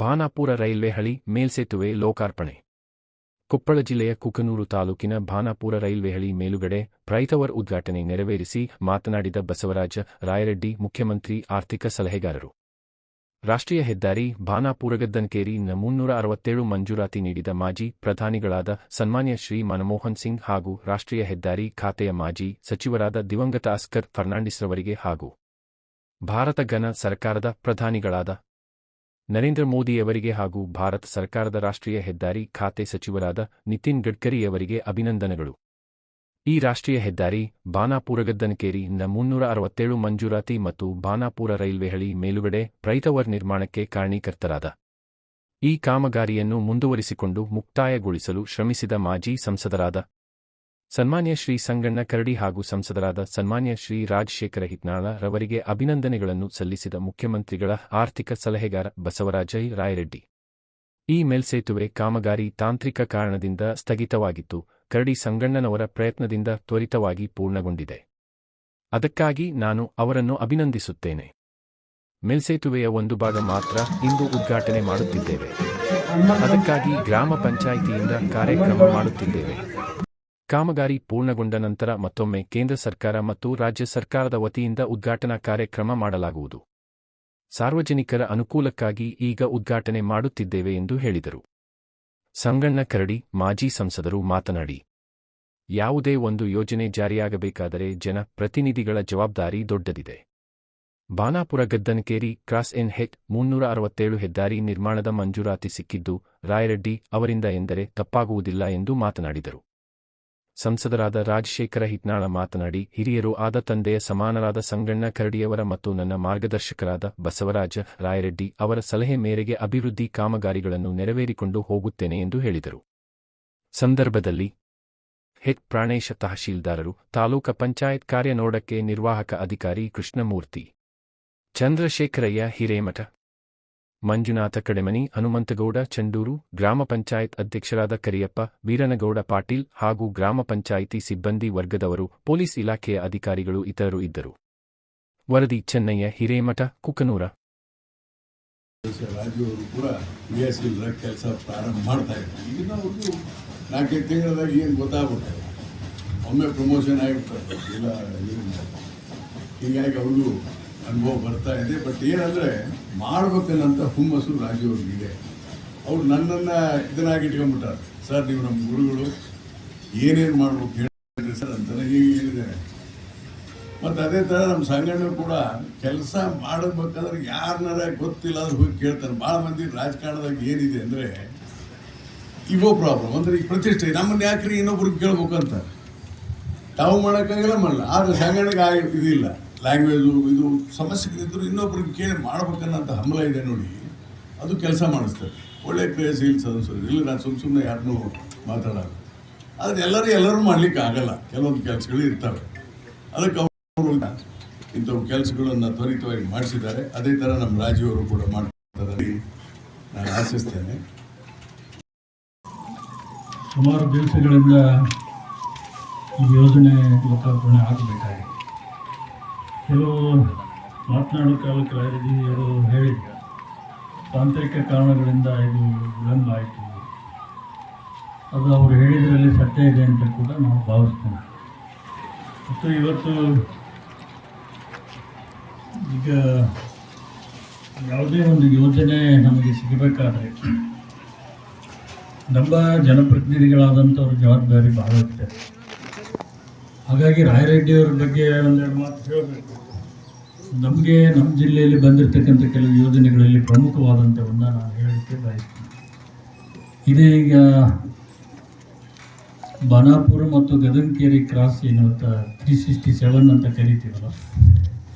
Bhanapur railway ಹಳಿ ಮೇಲ್ಸೇತುವೆ ಲೋಕಾರ್ಪಣೆ. ಕೊಪ್ಪಳ ಜಿಲ್ಲೆಯ ಕುಕನೂರು ತಾಲೂಕಿನ ಭಾನಾಪುರ ರೈಲ್ವೆ ಹಳಿ ಮೇಲುಗಡೆ ಪ್ರೈತವರ್ ಉದ್ಘಾಟನೆ ನೆರವೇರಿಸಿ ಮಾತನಾಡಿದ ಬಸವರಾಜ ರಾಯರೆಡ್ಡಿ, ಮುಖ್ಯಮಂತ್ರಿ, ಆರ್ಥಿಕ ಸಲಹೆಗಾರರು. ರಾಷ್ಟ್ರೀಯ ಹೆದ್ದಾರಿ ಭಾನಾಪುರಗದ್ದನ್ಕೇರಿ ಮುನ್ನೂರ ಅರವತ್ತೇಳು ಮಂಜೂರಾತಿ ನೀಡಿದ ಮಾಜಿ ಪ್ರಧಾನಿಗಳಾದ ಸನ್ಮಾನ್ಯ ಶ್ರೀ ಮನಮೋಹನ್ ಸಿಂಗ್ ಹಾಗೂ ರಾಷ್ಟ್ರೀಯ ಹೆದ್ದಾರಿ ಖಾತೆಯ ಮಾಜಿ ಸಚಿವರಾದ ದಿವಂಗತ ಅಸ್ಕರ್ ಫರ್ನಾಂಡಿಸ್ರವರಿಗೆ ಹಾಗೂ ಭಾರತ ಘನ ಸರ್ಕಾರದ ಪ್ರಧಾನಿಗಳಾದ ನರೇಂದ್ರ ಮೋದಿಯವರಿಗೆ ಹಾಗೂ ಭಾರತ ಸರ್ಕಾರದ ರಾಷ್ಟ್ರೀಯ ಹೆದ್ದಾರಿ ಖಾತೆ ಸಚಿವರಾದ ನಿತಿನ್ ಗಡ್ಕರಿಯವರಿಗೆ ಅಭಿನಂದನೆಗಳು. ಈ ರಾಷ್ಟ್ರೀಯ ಹೆದ್ದಾರಿ ಬಾನಾಪುರಗದ್ದನಕೇರಿ ನ ಮುನ್ನೂರ ಅರವತ್ತೇಳು ಮಂಜೂರಾತಿ ಮತ್ತು ಬಾನಾಪುರ ರೈಲ್ವೆ ಹಳಿ ಮೇಲುಗಡೆ ಪ್ರೈತವರ್ ನಿರ್ಮಾಣಕ್ಕೆ ಕಾರಣೀಕರ್ತರಾದ. ಈ ಕಾಮಗಾರಿಯನ್ನು ಮುಂದುವರಿಸಿಕೊಂಡು ಮುಕ್ತಾಯಗೊಳಿಸಲು ಶ್ರಮಿಸಿದ ಮಾಜಿ ಸಂಸದರಾದ ಸನ್ಮಾನ್ಯ ಶ್ರೀ ಸಂಗಣ್ಣ ಕರಡಿ ಹಾಗೂ ಸಂಸದರಾದ ಸನ್ಮಾನ್ಯ ಶ್ರೀ ರಾಜಶೇಖರ ಹಿಟ್ನಾಳ ರವರಿಗೆ ಅಭಿನಂದನೆಗಳನ್ನು ಸಲ್ಲಿಸಿದ ಮುಖ್ಯಮಂತ್ರಿಗಳ ಆರ್ಥಿಕ ಸಲಹೆಗಾರ ಬಸವರಾಜ ರಾಯರೆಡ್ಡಿ. ಈ ಮೇಲ್ಸೇತುವೆ ಕಾಮಗಾರಿ ತಾಂತ್ರಿಕ ಕಾರಣದಿಂದ ಸ್ಥಗಿತವಾಗಿತ್ತು. ಕರಡಿ ಸಂಗಣ್ಣನವರ ಪ್ರಯತ್ನದಿಂದ ತ್ವರಿತವಾಗಿ ಪೂರ್ಣಗೊಂಡಿದೆ. ಅದಕ್ಕಾಗಿ ನಾನು ಅವರನ್ನು ಅಭಿನಂದಿಸುತ್ತೇನೆ. ಮೇಲ್ಸೇತುವೆಯ ಒಂದು ಭಾಗ ಮಾತ್ರ ಇಂದು ಉದ್ಘಾಟನೆ ಮಾಡುತ್ತಿದ್ದೇವೆ. ಅದಕ್ಕಾಗಿ ಗ್ರಾಮ ಪಂಚಾಯಿತಿಯಿಂದ ಕಾರ್ಯಕ್ರಮ ಮಾಡುತ್ತಿದ್ದೇವೆ. ಕಾಮಗಾರಿ ಪೂರ್ಣಗೊಂಡ ನಂತರ ಮತ್ತೊಮ್ಮೆ ಕೇಂದ್ರ ಸರ್ಕಾರ ಮತ್ತು ರಾಜ್ಯ ಸರ್ಕಾರದ ವತಿಯಿಂದ ಉದ್ಘಾಟನಾ ಕಾರ್ಯಕ್ರಮ ಮಾಡಲಾಗುವುದು. ಸಾರ್ವಜನಿಕರ ಅನುಕೂಲಕ್ಕಾಗಿ ಈಗ ಉದ್ಘಾಟನೆ ಮಾಡುತ್ತಿದ್ದೇವೆ ಎಂದು ಹೇಳಿದರು. ಸಂಗಣ್ಣ ಕರಡಿ, ಮಾಜಿ ಸಂಸದರು ಮಾತನಾಡಿ, ಯಾವುದೇ ಒಂದು ಯೋಜನೆ ಜಾರಿಯಾಗಬೇಕಾದರೆ ಜನ ಪ್ರತಿನಿಧಿಗಳ ಜವಾಬ್ದಾರಿ ದೊಡ್ಡದಿದೆ. Banapura Gaddanakeri cross N H ಮುನ್ನೂರ ಅರವತ್ತೇಳು ಹೆದ್ದಾರಿ ನಿರ್ಮಾಣದ ಮಂಜೂರಾತಿ ಸಿಕ್ಕಿದ್ದು, ರಾಯರೆಡ್ಡಿ ಅವರಿಂದ ಎಂದರೆ ತಪ್ಪಾಗುವುದಿಲ್ಲ ಎಂದು ಮಾತನಾಡಿದರು. ಸಂಸದರಾದ ರಾಜಶೇಖರ ಹಿಟ್ನಾಳ ಮಾತನಾಡಿ, ಹಿರಿಯರು ಆದ ತಂದೆಯ ಸಮಾನರಾದ ಸಂಗಣ್ಣ ಕರಡಿಯವರ ಮತ್ತು ನನ್ನ ಮಾರ್ಗದರ್ಶಕರಾದ ಬಸವರಾಜ ರಾಯರೆಡ್ಡಿ ಅವರ ಸಲಹೆ ಮೇರೆಗೆ ಅಭಿವೃದ್ಧಿ ಕಾಮಗಾರಿಗಳನ್ನು ನೆರವೇರಿಕೊಂಡು ಹೋಗುತ್ತೇನೆ ಎಂದು ಹೇಳಿದರು. ಸಂದರ್ಭದಲ್ಲಿ ಹೆಚ್. ಪ್ರಾಣೇಶ ತಹಶೀಲ್ದಾರರು, ತಾಲೂಕ ಪಂಚಾಯತ್ ಕಾರ್ಯನೋಡಕ್ಕೆ ನಿರ್ವಾಹಕ ಅಧಿಕಾರಿ ಕೃಷ್ಣಮೂರ್ತಿ, ಚಂದ್ರಶೇಖರಯ್ಯ ಹಿರೇಮಠ ಮಂಜುನಾಥ ಕಡೆಮನಿ, ಹನುಮಂತಗೌಡ, ಚಂಡೂರು, ಗ್ರಾಮ ಪಂಚಾಯತ್ ಅಧ್ಯಕ್ಷರಾದ ಕರಿಯಪ್ಪ, ವೀರನಗೌಡ ಪಾಟೀಲ್ ಹಾಗೂ ಗ್ರಾಮ ಪಂಚಾಯಿತಿ ಸಿಬ್ಬಂದಿ ವರ್ಗದವರು, ಪೊಲೀಸ್ ಇಲಾಖೆಯ ಅಧಿಕಾರಿಗಳು ಇತರರು ಇದ್ದರು ವರದಿ, ಚೆನ್ನಯ್ಯ, ಹಿರೇಮಠ, ಕುಕನೂರ ರಾಜು ಅವರು ಕೂಡ ಬಿ ಎಸ್ ಕೆಲಸ ಪ್ರಾರಂಭ ಮಾಡ್ತಾ ಏನು ಒಮ್ಮೆ ಪ್ರಮೋಷನ್ ಆಗಿಬಿಡ್ತಾರೆ ಇಲ್ಲ. ಹೀಗಾಗಿ ಅವ್ರಿಗೂ ಅನುಭವ ಬರ್ತಾ ಇದೆ. ಬಟ್ ಏನಂದರೆ ಮಾಡ್ಬೇಕನ್ನಂತ ಹುಮ್ಮಸ್ಸು ಅವ್ರಿಗಿದೆ ಅವ್ರು ನನ್ನನ್ನು ಇದನ್ನಾಗಿ ಇಟ್ಕೊಂಡ್ಬಿಟ್ಟಾರೆ ಸರ್, ನೀವು ನಮ್ಮ ಗುರುಗಳು, ಏನೇನು ಮಾಡ್ಬೇಕು ಹೇಳಿದ್ರಿ ಸರ್ ಅಂತಾನೆ ಈಗ ಹೇಳಿದ್ದೇನೆ ಮತ್ತು ಅದೇ ಥರ ನಮ್ಮ ಸಂಘಟನೆ ಕೂಡ ಕೆಲಸ ಮಾಡಬೇಕಾದ್ರೆ ಯಾರನ್ನಾರ ಗೊತ್ತಿಲ್ಲ ಅಂದ್ರೆ ಹೋಗಿ ಕೇಳ್ತಾರೆ. ಭಾಳ ಮಂದಿ ರಾಜಕಾರಣದಾಗ ಏನಿದೆ ಅಂದರೆ ಇವೋ ಪ್ರಾಬ್ಲಮ್ ಅಂದರೆ ಈಗ ಪ್ರತಿಷ್ಠೆ, ನಮ್ಮನ್ನು ಯಾಕ್ರಿ ಇನ್ನೊಬ್ರಿಗೆ ಕೇಳ್ಬೇಕಂತ ತಾವು ಮಾಡೋಕ್ಕಾಗಲ್ಲ ಮಾಡಲ್ಲ ಆದರೆ ಸಂಘಟನೆಗೆ ಇದಿಲ್ಲ ಲ್ಯಾಂಗ್ವೇಜು ಇದು ಸಮಸ್ಯೆಗಳಿದ್ದರೂ ಇನ್ನೊಬ್ರಿಗೆ ಕೇಳಿ ಮಾಡ್ಬೇಕನ್ನೋಂಥ ಹಂಬಲ ಇದೆ ನೋಡಿ. ಅದು ಕೆಲಸ ಮಾಡಿಸ್ತದೆ. ಒಳ್ಳೆ ಇಲ್ಲಿ ಸದಸ್ಯರು ಇಲ್ಲ, ನಾನು ಸುಮ್ಮ ಸುಮ್ಮನೆ ಯಾರನ್ನೂ ಮಾತಾಡೋದು ಆದರೆ ಎಲ್ಲರೂ ಎಲ್ಲರೂ ಮಾಡ್ಲಿಕ್ಕೆ ಆಗಲ್ಲ. ಕೆಲವೊಂದು ಕೆಲಸಗಳು ಇರ್ತವೆ. ಅದಕ್ಕೆ ಅವರು ಇಂಥವು ಕೆಲಸಗಳನ್ನು ತ್ವರಿತವಾಗಿ ಮಾಡಿಸಿದ್ದಾರೆ. ಅದೇ ಥರ ನಮ್ಮ ರಾಜೀವರು ಕೂಡ ಮಾಡ್ತಾರೆ ನಾನು ಆಶಿಸ್ತೇನೆ. ಸುಮಾರು ದಿವಸಗಳಿಂದ ಯೋಜನೆ ಲೋಕಾರ್ಪಣೆ ಆಗಬೇಕಾಗಿದೆ. ಕೆಲವು ಮಾತನಾಡೋ ಕಾಲಕ್ಕೆ ಅವರು ಹೇಳಿದ್ದ ತಾಂತ್ರಿಕ ಕಾರಣಗಳಿಂದ ಇದು ವಿಳಂಬ ಆಯಿತು ಅದು ಅವರು ಹೇಳಿದ್ರಲ್ಲಿ ಸತ್ಯ ಇದೆ ಅಂತ ಕೂಡ ನಾವು ಭಾವಿಸ್ತೇನೆ ಮತ್ತು ಇವತ್ತು ಈಗ ಯಾವುದೇ ಒಂದು ಯೋಜನೆ ನಮಗೆ ಸಿಗಬೇಕಾದ್ರೆ ನಮ್ಮ ಜನಪ್ರತಿನಿಧಿಗಳಾದಂಥವ್ರ ಜವಾಬ್ದಾರಿ ಬಹಳ ಇರ್ತದೆ. ಹಾಗಾಗಿ ರಾಯರೆಡ್ಡಿಯವ್ರ ಬಗ್ಗೆ ಒಂದೆರಡು ಮಾತು ಹೇಳಬೇಕು. ನಮಗೆ ನಮ್ಮ ಜಿಲ್ಲೆಯಲ್ಲಿ ಬಂದಿರತಕ್ಕಂಥ ಕೆಲವು ಯೋಜನೆಗಳಲ್ಲಿ ಪ್ರಮುಖವಾದಂಥವನ್ನ ನಾನು ಹೇಳಲಿಕ್ಕೆ ಬಯಸ್ತೀನಿ. ಇದೇ ಈಗ ಬಾನಾಪುರ ಮತ್ತು ಗದನ್ಕೇರಿ ಕ್ರಾಸ್ ಏನು ಅಂತ ತ್ರೀ ಸಿಕ್ಸ್ಟಿ ಸೆವೆನ್ ಅಂತ ಕರಿತೀವಲ್ಲ,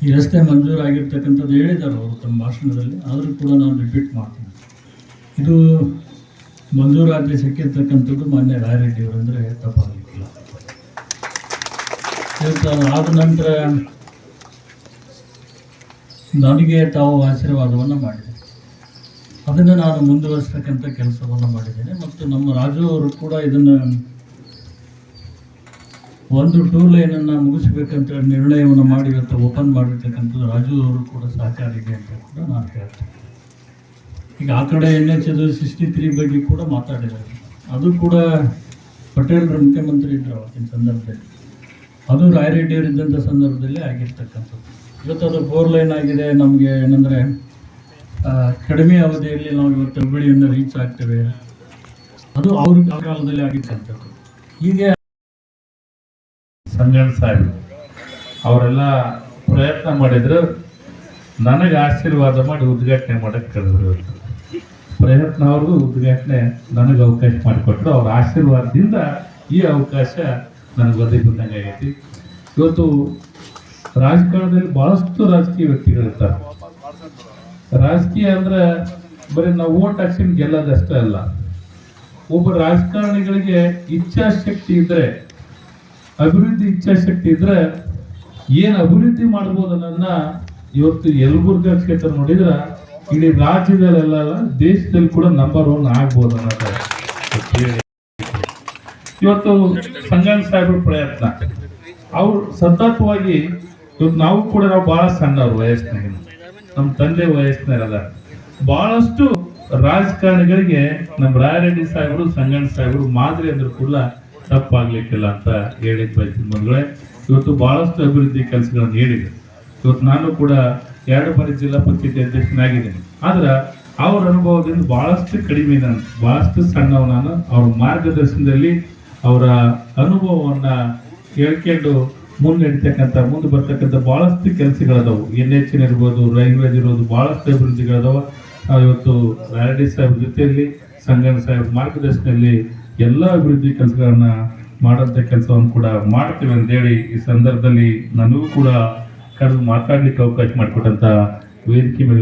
ಈ ರಸ್ತೆ ಮಂಜೂರಾಗಿರ್ತಕ್ಕಂಥದ್ದು ಹೇಳಿದ್ದಾರೆ ಅವರು ತಮ್ಮ ಭಾಷಣದಲ್ಲಿ, ಆದರೂ ಕೂಡ ನಾನು ರಿಪೀಟ್ ಮಾಡ್ತೀನಿ. ಇದು ಮಂಜೂರಾತಿ ಸಿಕ್ಕಿರ್ತಕ್ಕಂಥದ್ದು ಮಾನ್ಯ ರಾಯರೆಡ್ಡಿಯವರು ಅಂದರೆ ತಪ್ಪಾಗಲಿಕ್ಕಿಲ್ಲ ಇವತ್ತು ಆದ ನಂತರ ನನಗೆ ತಾವು ಆಶೀರ್ವಾದವನ್ನು ಮಾಡಿದೆ. ಅದನ್ನು ನಾನು ಮುಂದುವರಿಸ್ತಕ್ಕಂಥ ಕೆಲಸವನ್ನು ಮಾಡಿದ್ದೇನೆ ಮತ್ತು ನಮ್ಮ ರಾಜು ಅವರು ಕೂಡ ಇದನ್ನು ಒಂದು ಟೂ ಲೈನನ್ನು ಮುಗಿಸ್ಬೇಕಂತ ನಿರ್ಣಯವನ್ನು ಮಾಡಿ ಇವತ್ತು ಓಪನ್ ಮಾಡಿರ್ತಕ್ಕಂಥದ್ದು ರಾಜು ಅವರು ಕೂಡ ಸಹಕಾರ ಇದೆ ಅಂತ ಕೂಡ ನಾನು ಹೇಳ್ತೇನೆ. ಈಗ ಆ ಕಡೆ ಎನ್ ಎಚ್ ಅದು ಸಿಕ್ಸ್ಟಿ ತ್ರೀ ಬಗ್ಗೆ ಕೂಡ ಮಾತಾಡಿದ್ದಾರೆ. ಅದು ಕೂಡ ಪಟೇಲ್ರ ಮುಖ್ಯಮಂತ್ರಿ ಇದ್ದರು ಅವತ್ತಿನ ಸಂದರ್ಭದಲ್ಲಿ. ಅದು ರಾಯರೆಡ್ಡಿಯವರು ಇದ್ದಂಥ ಸಂದರ್ಭದಲ್ಲಿ ಆಗಿರ್ತಕ್ಕಂಥದ್ದು. ಇವತ್ತು ಅದು ಫೋರ್ ಲೈನ್ ಆಗಿದೆ, ನಮಗೆ ಏನಂದರೆ ಕಡಿಮೆ ಅವಧಿಯಲ್ಲಿ ನಾವು ಇವತ್ತು ಹುಬ್ಬಳ್ಳಿಯಿಂದ ರೀಚ್ ಆಗ್ತೇವೆ. ಅದು ಅವ್ರ ಕಾಲದಲ್ಲಿ ಆಗಿರ್ತಕ್ಕಂಥದ್ದು. ಹೀಗೆ ಸಂಗಣ್ಣ ಸಾಹೇಬ್, ಅವರೆಲ್ಲ ಪ್ರಯತ್ನ ಮಾಡಿದ್ರು. ನನಗೆ ಆಶೀರ್ವಾದ ಮಾಡಿ ಉದ್ಘಾಟನೆ ಮಾಡಕ್ಕೆ ಕರೆದ್ರು ಪ್ರಯತ್ನ ಅವ್ರಿಗೂ ಉದ್ಘಾಟನೆ ನನಗೆ ಅವಕಾಶ ಮಾಡಿಕೊಟ್ರು. ಅವ್ರ ಆಶೀರ್ವಾದದಿಂದ ಈ ಅವಕಾಶ ನನಗೆ ಬದಲಿ ಬಂದಂಗೆ ಆಗೈತಿ. ಇವತ್ತು ರಾಜಕಾರಣದಲ್ಲಿ ಬಹಳಷ್ಟು ರಾಜಕೀಯ ವ್ಯಕ್ತಿಗಳಿರ್ತಾರೆ. ರಾಜಕೀಯ ಅಂದ್ರೆ ಬರೀ ನಾವು ಓಟ್ ಹಾಕ್ಸಿನ ಗೆಲ್ಲೋದಷ್ಟೇ ಅಲ್ಲ. ಒಬ್ಬ ರಾಜಕಾರಣಿಗಳಿಗೆ ಇಚ್ಛಾಶಕ್ತಿ ಇದ್ರೆ, ಅಭಿವೃದ್ಧಿ ಇಚ್ಛಾಶಕ್ತಿ ಇದ್ದರೆ ಏನು ಅಭಿವೃದ್ಧಿ ಮಾಡ್ಬೋದು ಅನ್ನೋದನ್ನ ಇವತ್ತು ಯಲಬುರ್ಗ ಕ್ಷೇತ್ರ ನೋಡಿದ್ರೆ ಇಡೀ ರಾಜ್ಯದಲ್ಲೆಲ್ಲ ದೇಶದಲ್ಲಿ ಕೂಡ ನಂಬರ್ ಒನ್ ಆಗ್ಬೋದು ಅನ್ನೋದು. ಇವತ್ತು ಸಂಗಣ್ಣ ಸಾಹೇಬ್ರ ಪ್ರಯತ್ನ. ಅವ್ರು ಸತತವಾಗಿ ಇವತ್ತು ನಾವು ಕೂಡ ನಾವು ಬಹಳ ಸಣ್ಣವ್ರು ವಯಸ್ಸಿನಾಗ ನಮ್ಮ ತಂದೆ ವಯಸ್ಸಿನಾಗಲ್ಲ ಬಹಳಷ್ಟು ರಾಜಕಾರಣಿಗಳಿಗೆ ನಮ್ಮ ರಾಯರೆಡ್ಡಿ ಸಾಹೇಬರು, ಸಂಗಣ್ಣ ಸಾಹೇಬರು ಮಾದರಿ ಅಂದ್ರೂ ಕೂಡ ತಪ್ಪಾಗ್ಲಿಕ್ಕಿಲ್ಲ ಅಂತ ಹೇಳಿದ್ ಬಯಸಿದ ಬಂಧುಗಳೇ, ಇವತ್ತು ಬಹಳಷ್ಟು ಅಭಿವೃದ್ಧಿ ಕೆಲಸಗಳನ್ನು ಹೇಳಿದೆ ಇವತ್ತು ನಾನು ಕೂಡ ಎರಡು ಬಾರಿ ಜಿಲ್ಲಾ ಪಂಚಾಯತಿ ಅಧ್ಯಕ್ಷನಾಗಿದ್ದೀನಿ. ಆದ್ರೆ ಅವ್ರ ಅನುಭವದಿಂದ ಬಹಳಷ್ಟು ಕಡಿಮೆ ನಾನು, ಬಹಳಷ್ಟು ಸಣ್ಣವ ನಾನು, ಅವ್ರ ಮಾರ್ಗದರ್ಶನದಲ್ಲಿ ಅವರ ಅನುಭವವನ್ನ ಕೇಳ್ಕೊಂಡು ಮುನ್ನಡಿತಕ್ಕಂಥ, ಮುಂದೆ ಬರ್ತಕ್ಕಂಥ ಬಹಳಷ್ಟು ಕೆಲಸಗಳದಾವು. ಎನ್ ಎಚ್ ಇರ್ಬೋದು ರೈಲ್ವೇಸ್ ಇರ್ಬೋದು, ಬಹಳಷ್ಟು ಅಭಿವೃದ್ಧಿಗಳದಾವ. ನಾವು ಇವತ್ತು ರಾಯಡಿ ಸಾಹೇಬ್ ಜೊತೆಯಲ್ಲಿ, ಸಂಗಣ್ಣ ಸಾಹೇಬ್ ಮಾರ್ಗದರ್ಶನದಲ್ಲಿ ಎಲ್ಲ ಅಭಿವೃದ್ಧಿ ಕೆಲಸಗಳನ್ನ ಮಾಡೋಂಥ ಕೆಲಸವನ್ನು ಕೂಡ ಮಾಡ್ತೀವಿ ಅಂತೇಳಿ ಈ ಸಂದರ್ಭದಲ್ಲಿ ನನಗೂ ಕೂಡ ಕರೆದು ಮಾತಾಡಲಿಕ್ಕೆ ಅವಕಾಶ ಮಾಡಿಕೊಟ್ಟಂತ ವೇದಿಕೆ ಮೇಲೆ